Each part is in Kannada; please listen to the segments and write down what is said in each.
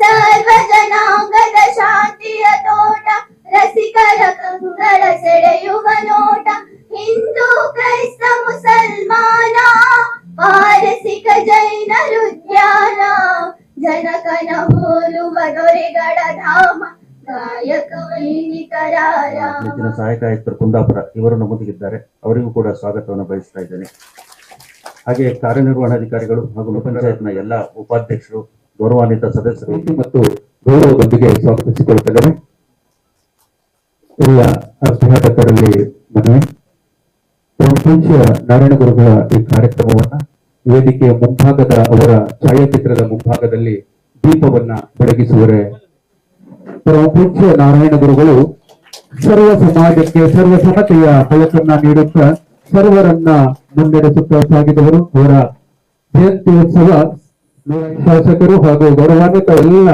ಸರ್ವ ಜನಾಂಗದ ಶಾಂತಿಯ ತೋಟ, ರಸಿಕರ ಕಂಗಳ ಸೆಳೆಯುವ ನೋಟ. ಹಿಂದೂ ಕ್ರೈಸ್ತ ಮುಸಲ್ಮಾನ, ಪಾರಸಿಕ ಜೈನರು ಧ್ಯಾನ ಜನಕನ ಹೋಲುವ ದೊರೆಗಳ ಧಾಮ ಸಹಾಯಕ ಆಯುಕ್ತರು ಕುಂದಾಪುರ ಇವರು ನಮ್ಮೊಂದಿಗಿದ್ದಾರೆ ಅವರಿಗೂ ಕೂಡ ಸ್ವಾಗತವನ್ನು ಬಯಸ್ತಾ ಇದ್ದೇನೆ. ಹಾಗೆ ಕಾರ್ಯನಿರ್ವಹಣಾಧಿಕಾರಿಗಳು ಹಾಗೂ ಪಂಚಾಯತ್ನ ಎಲ್ಲ ಉಪಾಧ್ಯಕ್ಷರು ಗೌರವಾನ್ವಿತ ಸದಸ್ಯರು. ಮತ್ತು ಗೌರವದೊಂದಿಗೆ ಸ್ವಾಗತಿಸಿಕೊಳ್ಳುತ್ತೇನೆ. ಎಲ್ಲ ಅಭ್ಯಾಗತರಲ್ಲಿ ಮನವಿ. ಪೂಜ್ಯ ನಾರಾಯಣ ಗುರುಗಳ ಈ ಕಾರ್ಯಕ್ರಮವನ್ನ ವೇದಿಕೆಯ ಮುಂಭಾಗದ ಅವರ ಛಾಯಾಚಿತ್ರದ ಮುಂಭಾಗದಲ್ಲಿ ದೀಪವನ್ನ ಬೆಳಗಿಸುವರೆ. ಪೂಜ್ಯ ನಾರಾಯಣ ಗುರುಗಳು ಸರ್ವ ಸಮಾಜಕ್ಕೆ ಸರ್ವ ಸಮತೆಯ ಬೆಳಕನ್ನ ನೀಡುತ್ತಾ ಸರ್ವರನ್ನ ಮುನ್ನಡೆಸುತ್ತಾ ಸಾಗಿದವರು ಅವರ ಜಯಂತ್ಯೋತ್ಸವ ಶಾಸಕರು ಹಾಗೂ ಗೌರವಾನ್ವಿತ ಎಲ್ಲ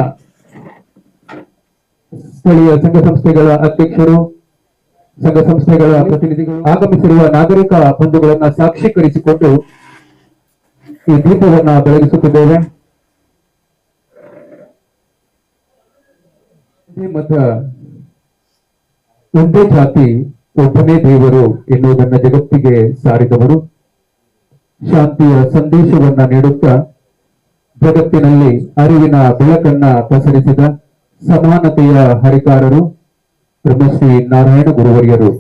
ಸ್ಥಳೀಯ ಸಂಘ ಸಂಸ್ಥೆಗಳ ಅಧ್ಯಕ್ಷರು, ಸಂಘ ಸಂಸ್ಥೆಗಳ ಪ್ರತಿನಿಧಿಗಳು, ಆಗಮಿಸಿರುವ ನಾಗರಿಕ ಬಂಧುಗಳನ್ನ ಸಾಕ್ಷೀಕರಿಸಿಕೊಂಡು ಈ ದೀಪವನ್ನ ಬೆಳಗಿಸುತ್ತಿದ್ದೇವೆ. ಮತ ಒಂದೇ ಜಾತಿ ಒಬ್ಬನೇ ದೇವರು ಎನ್ನುವುದನ್ನ ಜಗತ್ತಿಗೆ ಸಾರಿದವರು. ಶಾಂತಿಯ ಸಂದೇಶವನ್ನ ನೀಡುತ್ತಾ ಜಗತ್ತಿನಲ್ಲಿ ಅರಿವಿನ ಬೆಳಕನ್ನ ಪಸರಿಸಿದ ಸಮಾನತೆಯ ಹರಿಕಾರರು ಬ್ರಹ್ಮಶ್ರೀ ನಾರಾಯಣ ಗುರುವರ್ಯರು.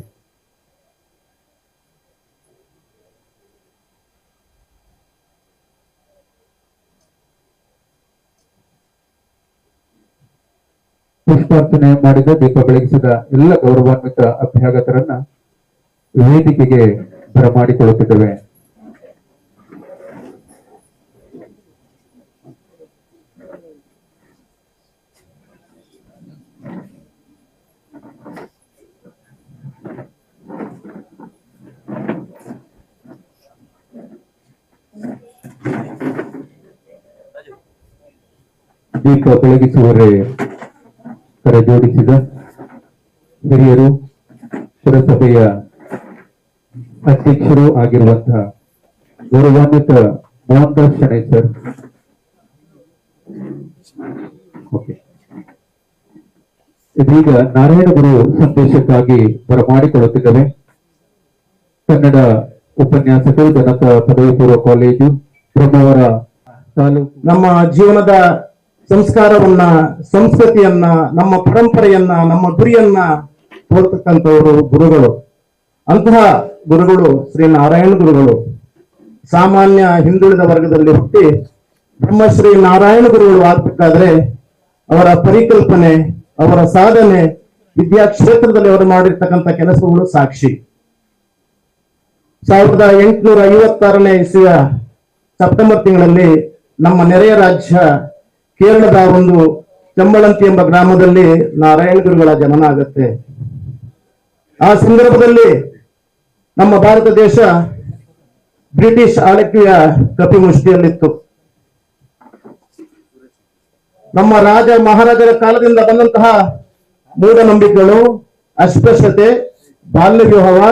ಪುಷ್ಪಾರ್ಚನೆ ಮಾಡಿದ, ದೀಪ ಬೆಳಗಿಸಿದ ಎಲ್ಲ ಗೌರವಾನ್ವಿತ ಅಭ್ಯಾಗತರನ್ನ ವೇದಿಕೆಗೆ ಬರಮಾಡಿಕೊಳ್ಳುತ್ತಿದ್ದೇವೆ. ದೀಪ ಬೆಳಗಿಸುವರೆ ಕರೆಜೋಡಿಸಿದ ಹಿರಿಯರು, ಪುರಸಭೆಯ ಅಧ್ಯಕ್ಷರು ಆಗಿರುವಂತಹ ಗೌರವಾನ್ವಿತ ಮೋಹನ್ ದಾಸ್ ಶಣೈ ಸರ್. ಇದೀಗ ನಾರಾಯಣ ಗುರು ಸಂದೇಶಕ್ಕಾಗಿ ಬರಮಾಡಿಕೊಳ್ಳುತ್ತಿದ್ದೇವೆ ಕನ್ನಡ ಉಪನ್ಯಾಸಕರು, ಜನತಾ ಪದವಿ ಪೂರ್ವ ಕಾಲೇಜು, ಬ್ರಹ್ಮವರ ತಾಲೂಕು. ನಮ್ಮ ಜೀವನದ ಸಂಸ್ಕಾರವನ್ನ, ಸಂಸ್ಕೃತಿಯನ್ನ, ನಮ್ಮ ಪರಂಪರೆಯನ್ನ, ನಮ್ಮ ಗುರಿಯನ್ನ ತೋರ್ತಕ್ಕಂಥವರು ಗುರುಗಳು. ಅಂತಹ ಗುರುಗಳು ಶ್ರೀ ನಾರಾಯಣ ಗುರುಗಳು. ಸಾಮಾನ್ಯ ಹಿಂದುಳಿದ ವರ್ಗದಲ್ಲಿ ಹುಟ್ಟಿ ಬ್ರಹ್ಮಶ್ರೀ ನಾರಾಯಣ ಗುರುಗಳು ಆಗ್ಬೇಕಾದ್ರೆ ಅವರ ಪರಿಕಲ್ಪನೆ, ಅವರ ಸಾಧನೆ ವಿದ್ಯಾ ಕ್ಷೇತ್ರದಲ್ಲಿ ಅವರು ಮಾಡಿರ್ತಕ್ಕಂಥ ಕೆಲಸಗಳು ಸಾಕ್ಷಿ. ಸಾವಿರದ ಎಂಟುನೂರ ಐವತ್ತಾರನೇ ಇಸಿಯ ಸೆಪ್ಟೆಂಬರ್ ತಿಂಗಳಲ್ಲಿ ನಮ್ಮ ನೆರೆಯ ರಾಜ್ಯ ಕೇರಳದ ಒಂದು ಚಂಬಳಂತಿ ಎಂಬ ಗ್ರಾಮದಲ್ಲಿ ನಾರಾಯಣ ಗುರುಗಳ ಜನನ ಆಗತ್ತೆ. ಆ ಸಂದರ್ಭದಲ್ಲಿ ನಮ್ಮ ಭಾರತ ದೇಶ ಬ್ರಿಟಿಷ್ ಆಳ್ವಿಕೆಯ ಕಪಿಮುಷ್ಟಿಯಲ್ಲಿತ್ತು ನಮ್ಮ ರಾಜ ಮಹಾರಾಜರ ಕಾಲದಿಂದ ಬಂದಂತಹ ಮೂಢನಂಬಿಕೆಗಳು, ಅಸ್ಪೃಶ್ಯತೆ ಬಾಲ್ಯ ವಿವಾಹ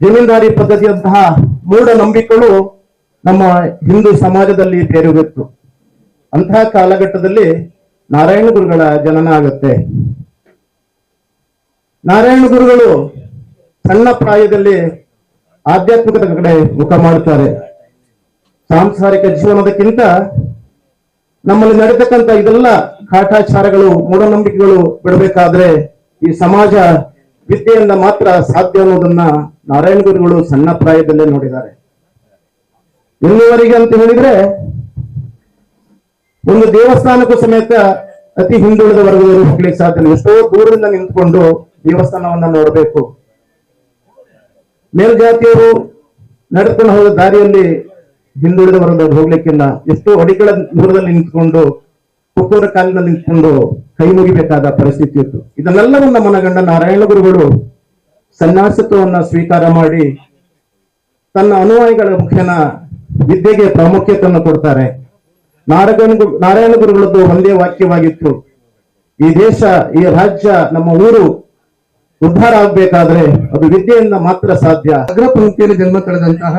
ಜಮೀನ್ದಾರಿ ಪದ್ಧತಿಯಂತಹ ಮೂಢನಂಬಿಕೆಗಳು ನಮ್ಮ ಹಿಂದೂ ಸಮಾಜದಲ್ಲಿ ಬೇರುಬಿತ್ತು ಅಂತಹ ಕಾಲಘಟ್ಟದಲ್ಲಿ ನಾರಾಯಣ ಗುರುಗಳ ಜನನ ಆಗುತ್ತೆ. ನಾರಾಯಣ ಗುರುಗಳು ಸಣ್ಣ ಪ್ರಾಯದಲ್ಲಿ ಆಧ್ಯಾತ್ಮಿಕದ ಕಡೆ ಮುಖ ಮಾಡುತ್ತಾರೆ. ಸಾಂಸಾರಿಕ ಜೀವನದಕ್ಕಿಂತ ನಮ್ಮಲ್ಲಿ ನಡೀತಕ್ಕಂಥ ಇದೆಲ್ಲ ಕಾಟಾಚಾರಗಳು, ಮೂಢನಂಬಿಕೆಗಳು ಬಿಡಬೇಕಾದ್ರೆ ಈ ಸಮಾಜ ವಿದ್ಯೆಯಿಂದ ಮಾತ್ರ ಸಾಧ್ಯ ಅನ್ನೋದನ್ನ ನಾರಾಯಣ ಗುರುಗಳು ಸಣ್ಣ ಪ್ರಾಯದಲ್ಲೇ ನೋಡಿದ್ದಾರೆ. ಇಲ್ಲಿವರೆಗೆ ಅಂತ ಹೇಳಿದ್ರೆ ಒಂದು ದೇವಸ್ಥಾನಕ್ಕೂ ಸಮೇತ ಅತಿ ಹಿಂದುಳಿದ ವರ್ಗದವರು ಹೋಗ್ಲಿಕ್ಕೆ ಸಾಧ್ಯ. ಎಷ್ಟೋ ದೂರದಿಂದ ನಿಂತ್ಕೊಂಡು ದೇವಸ್ಥಾನವನ್ನ ನೋಡಬೇಕು. ಮೇಲ್ಜಾತಿಯವರು ನಡೆದುಕೊಂಡು ಹೋದ ದಾರಿಯಲ್ಲಿ ಹಿಂದುಳಿದ ವರ್ಗದವರು ಹೋಗ್ಲಿಕ್ಕಿಲ್ಲ. ಎಷ್ಟೋ ಅಡಿಗಳ ದೂರದಲ್ಲಿ ನಿಂತ್ಕೊಂಡು ಕುಕ್ಕೂರ ಕಾಲಿನಲ್ಲಿ ನಿಂತ್ಕೊಂಡು ಕೈ ಮುಗಿಬೇಕಾದ ಪರಿಸ್ಥಿತಿ ಇತ್ತು. ಇದನ್ನೆಲ್ಲವನ್ನ ಮನಗಂಡ ನಾರಾಯಣ ಗುರುಗಳು ಸನ್ಯಾಸತ್ವವನ್ನ ಸ್ವೀಕಾರ ಮಾಡಿ ತನ್ನ ಅನುಯಾಯಿಗಳ ಮುಖ್ಯನ ವಿದ್ಯೆಗೆ ಪ್ರಾಮುಖ್ಯತೆಯನ್ನು ಕೊಡ್ತಾರೆ. ನಾರಾಯಣ ಗುರು, ನಾರಾಯಣ ಗುರುಗಳದ್ದು ಒಂದೇ ವಾಕ್ಯವಾಗಿತ್ತು. ಈ ದೇಶ, ಈ ರಾಜ್ಯ, ನಮ್ಮ ಊರು ಉದ್ಧಾರ ಆಗ್ಬೇಕಾದ್ರೆ ಅದು ವಿದ್ಯೆಯಿಂದ ಮಾತ್ರ ಸಾಧ್ಯ. ಅಗ್ರ ಪಂಕ್ತಿಯಲ್ಲಿ ಜನ್ಮ ತಳೆದಂತಹ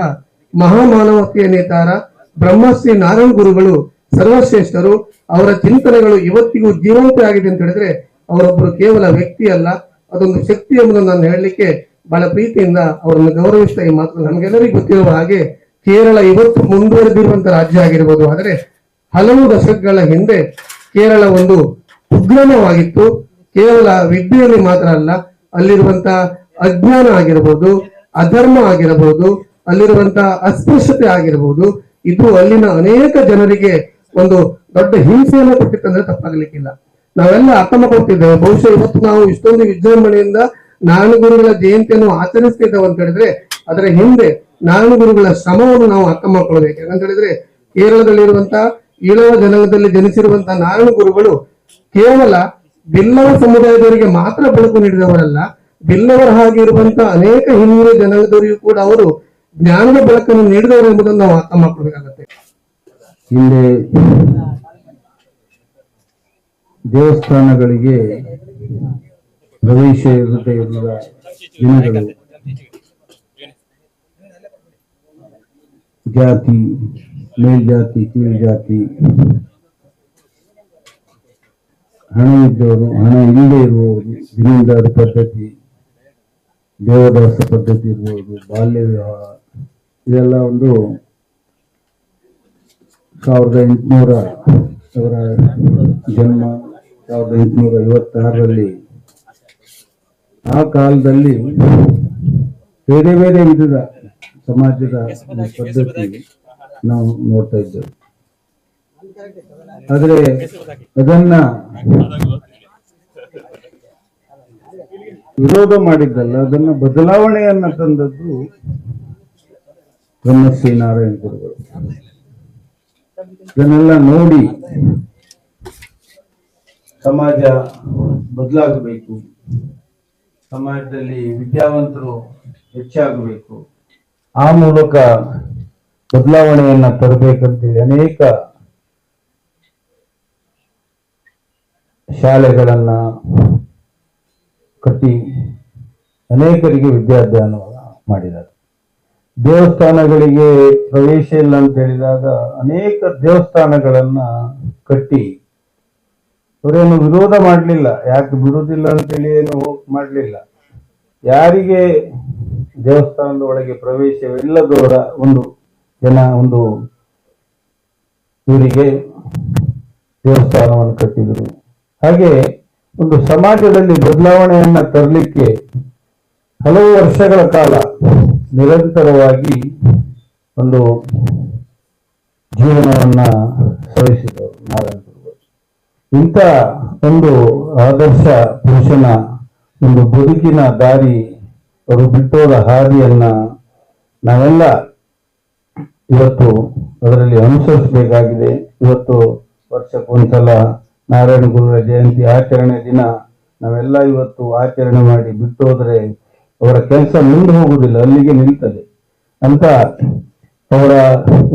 ಮಹಾಮಾನವತೆಯ ನೇತಾರ ಬ್ರಹ್ಮಶ್ರೀ ನಾರಾಯಣ ಗುರುಗಳು ಸರ್ವಶ್ರೇಷ್ಠರು, ಅವರ ಚಿಂತನೆಗಳು ಇವತ್ತಿಗೂ ಜೀವಂತ ಆಗಿದೆ ಅಂತ ಹೇಳಿದ್ರೆ ಅವರೊಬ್ಬರು ಕೇವಲ ವ್ಯಕ್ತಿ ಅಲ್ಲ, ಅದೊಂದು ಶಕ್ತಿ ಎಂಬುದನ್ನು ನಾನು ಹೇಳಲಿಕ್ಕೆ ಬಹಳ ಪ್ರೀತಿಯಿಂದ ಅವರನ್ನು ಗೌರವಿಸ್ತಾ ಈ ಮಾತು ನಮಗೆಲ್ಲರಿಗೂ ಗೊತ್ತಿರುವ ಹಾಗೆ ಕೇರಳ ಇವತ್ತು ಮುಂದುವರೆದಿರುವಂತಹ ರಾಜ್ಯ ಆಗಿರ್ಬೋದು. ಆದರೆ ಹಲವು ದಶಕಗಳ ಹಿಂದೆ ಕೇರಳ ಒಂದು ಉಗ್ರಮವಾಗಿತ್ತು ಕೇವಲ ವಿದ್ಯೆಯಲ್ಲಿ ಮಾತ್ರ ಅಲ್ಲ, ಅಲ್ಲಿರುವಂತ ಅಜ್ಞಾನ ಆಗಿರಬಹುದು ಅಧರ್ಮ ಆಗಿರಬಹುದು ಅಲ್ಲಿರುವಂತ ಅಸ್ಪೃಶ್ಯತೆ ಆಗಿರಬಹುದು ಇದು ಅಲ್ಲಿನ ಅನೇಕ ಜನರಿಗೆ ಒಂದು ದೊಡ್ಡ ಹಿಂಸೆಯನ್ನು ಕೊಟ್ಟಿತ್ತಂದ್ರೆ ತಪ್ಪಾಗಲಿಕ್ಕಿಲ್ಲ. ನಾವೆಲ್ಲ ಅರ್ಥ ಮಾಡ್ಕೊಳ್ತಿದ್ದೇವೆ ಬಹುಶಃ ಇವತ್ತು ನಾವು ಇಷ್ಟೊಂದು ವಿಜೃಂಭಣೆಯಿಂದ ನಾನು ಗುರುಗಳ ಜಯಂತಿಯನ್ನು ಆಚರಿಸ್ತಿದ್ದೇವೆ ಅಂತ ಹೇಳಿದ್ರೆ, ಅದರ ಹಿಂದೆ ನಾನು ಗುರುಗಳ ಶ್ರಮವನ್ನು ನಾವು ಅರ್ಥ ಮಾಡ್ಕೊಳ್ಬೇಕು. ಯಾಕಂತ ಹೇಳಿದ್ರೆ ಕೇರಳದಲ್ಲಿರುವಂತಹ ಈಳವ ಜನಾಂಗದಲ್ಲಿ ಜನಿಸಿರುವಂತಹ ನಾರಾಯಣ ಗುರುಗಳು ಕೇವಲ ಬಿಲ್ಲವ ಸಮುದಾಯದವರಿಗೆ ಮಾತ್ರ ಬೆಳಕು ನೀಡಿದವರಲ್ಲ, ಬಿಲ್ಲವರ ಹಾಗೆ ಇರುವಂತಹ ಅನೇಕ ಹಿನ್ನೀರು ಜನಾಂಗದವರಿಗೂ ಕೂಡ ಅವರು ಜ್ಞಾನದ ಬೆಳಕನ್ನು ನೀಡಿದವರು ಎಂಬುದನ್ನು ನಾವು ಅರ್ಥ ಮಾಡ್ಕೊಳ್ಬೇಕಾಗತ್ತೆ. ಹಿಂದೆ ದೇವಸ್ಥಾನಗಳಿಗೆ ಪ್ರವೇಶ ಇರುತ್ತೆ ಇರುವ ದಿನಗಳು, ಜಾತಿ ಮೇಲ್ಜಾತಿ ಕೀಳು ಜಾತಿ. ಹಣ ಇದ್ದವರು, ಹಣ ಇಲ್ಲದೆ ಇರುವವರು, ಜಮೀನ್ದಾರ ಪದ್ಧತಿ, ದೇವದಾಸ ಪದ್ಧತಿ ಇರ್ಬೋದು, ಬಾಲ್ಯ ವಿವಾಹ, ಇದೆಲ್ಲ ಒಂದು ಸಾವಿರದ ಎಂಟುನೂರ ಅವರ ಜನ್ಮ ಸಾವಿರದ ಎಂಟುನೂರ ಐವತ್ತಾರರಲ್ಲಿ ಆ ಕಾಲದಲ್ಲಿ ಬೇರೆ ಬೇರೆ ವಿಧದ ಸಮಾಜದ ಪದ್ಧತಿ ನಾವು ನೋಡ್ತಾ ಇದ್ದೇವೆ. ಆದರೆ ಅದನ್ನ ವಿರೋಧ ಮಾಡಿದ್ದಲ್ಲ, ಅದನ್ನ ಬದಲಾವಣೆಯನ್ನ ತಂದದ್ದು ಬ್ರಹ್ಮಶ್ರೀ ನಾರಾಯಣ ಗುರುಗಳು. ಇದನ್ನೆಲ್ಲ ನೋಡಿ ಸಮಾಜ ಬದಲಾಗಬೇಕು. ಸಮಾಜದಲ್ಲಿ ವಿದ್ಯಾವಂತರು ಹೆಚ್ಚಾಗಬೇಕು. ಆ ಮೂಲಕ ಬದಲಾವಣೆಯನ್ನ ತರಬೇಕಂತೇಳಿ ಅನೇಕ ಶಾಲೆಗಳನ್ನ ಕಟ್ಟಿ ಅನೇಕರಿಗೆ ವಿದ್ಯಾಧ್ಯಯನ ಮಾಡಿದ್ದಾರೆ. ದೇವಸ್ಥಾನಗಳಿಗೆ ಪ್ರವೇಶ ಇಲ್ಲ ಅಂತ ಹೇಳಿದಾಗ ಅನೇಕ ದೇವಸ್ಥಾನಗಳನ್ನ ಕಟ್ಟಿ ಅವರೇನು ವಿರೋಧ ಮಾಡಲಿಲ್ಲ. ಯಾಕೆ ಬಿಡುವುದಿಲ್ಲ ಅಂತೇಳಿ ಏನು ಮಾಡಲಿಲ್ಲ. ಯಾರಿಗೆ ದೇವಸ್ಥಾನದ ಒಳಗೆ ಪ್ರವೇಶವಿಲ್ಲದವರ ಒಂದು ಜನ ಒಂದು ಇವರಿಗೆ ದೇವಸ್ಥಾನವನ್ನು ಕಟ್ಟಿದರು. ಹಾಗೆ ಒಂದು ಸಮಾಜದಲ್ಲಿ ಬದಲಾವಣೆಯನ್ನ ತರಲಿಕ್ಕೆ ಹಲವು ವರ್ಷಗಳ ಕಾಲ ನಿರಂತರವಾಗಿ ಒಂದು ಜೀವನವನ್ನ ಸವಿಸಿದರು ನಾರಾಯಣ ಇಂಥ ಒಂದು ಆದರ್ಶ ಪುರುಷನ ಒಂದು ಬದುಕಿನ ದಾರಿ, ಅವರು ಬಿಟ್ಟೋದ ಹಾದಿಯನ್ನ ನಾವೆಲ್ಲ ಇವತ್ತು ಅದರಲ್ಲಿ ಅನುಸರಿಸಬೇಕಾಗಿದೆ. ಇವತ್ತು ವರ್ಷಕ್ಕೊಂದ್ಸಲ ನಾರಾಯಣ ಗುರುಗಳ ಜಯಂತಿ ಆಚರಣೆ ದಿನ. ನಾವೆಲ್ಲ ಇವತ್ತು ಆಚರಣೆ ಮಾಡಿ ಬಿಟ್ಟು ಹೋದರೆ ಅವರ ಕೆಲಸ ಮುಂದೆ ಹೋಗುವುದಿಲ್ಲ, ಅಲ್ಲಿಗೆ ನಿಲ್ತದೆ. ಅಂತ ಅವರ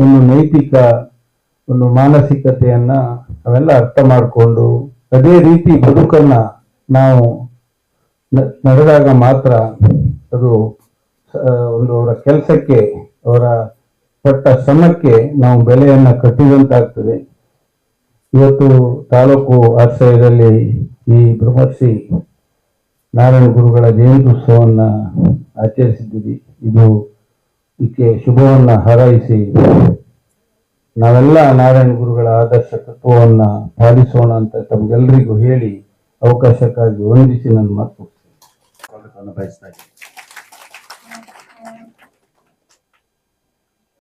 ಒಂದು ನೈತಿಕ, ಒಂದು ಮಾನಸಿಕತೆಯನ್ನ ನಾವೆಲ್ಲ ಅರ್ಥ ಮಾಡಿಕೊಂಡು ಅದೇ ರೀತಿ ಬದುಕನ್ನ ನಾವು ನಡೆದಾಗ ಮಾತ್ರ ಅದು ಒಂದು ಅವರ ಕೆಲಸಕ್ಕೆ ಅವರ ಪಟ್ಟ ಶ್ರಮಕ್ಕೆ ನಾವು ಬೆಲೆಯನ್ನು ಕಟ್ಟಿದಂತಾಗ್ತದೆ. ಇವತ್ತು ತಾಲೂಕು ಆಶ್ರಯದಲ್ಲಿ ಈ ಬ್ರಹ್ಮರ್ಷಿ ನಾರಾಯಣ ಗುರುಗಳ ಜಯಂತ್ಯುತ್ಸವವನ್ನು ಆಚರಿಸಿದ್ದೀವಿ. ಇದು ಇದಕ್ಕೆ ಶುಭವನ್ನು ಹಾರೈಸಿ ನಾವೆಲ್ಲ ನಾರಾಯಣ ಗುರುಗಳ ಆದರ್ಶ ತತ್ವವನ್ನು ಪಾಲಿಸೋಣ ಅಂತ ತಮಗೆಲ್ಲರಿಗೂ ಹೇಳಿ ಅವಕಾಶಕ್ಕಾಗಿ ವಂದಿಸಿ ನನ್ನ ಮಾತು ಬಯಸ್ತಾ ಇದ್ದೀನಿ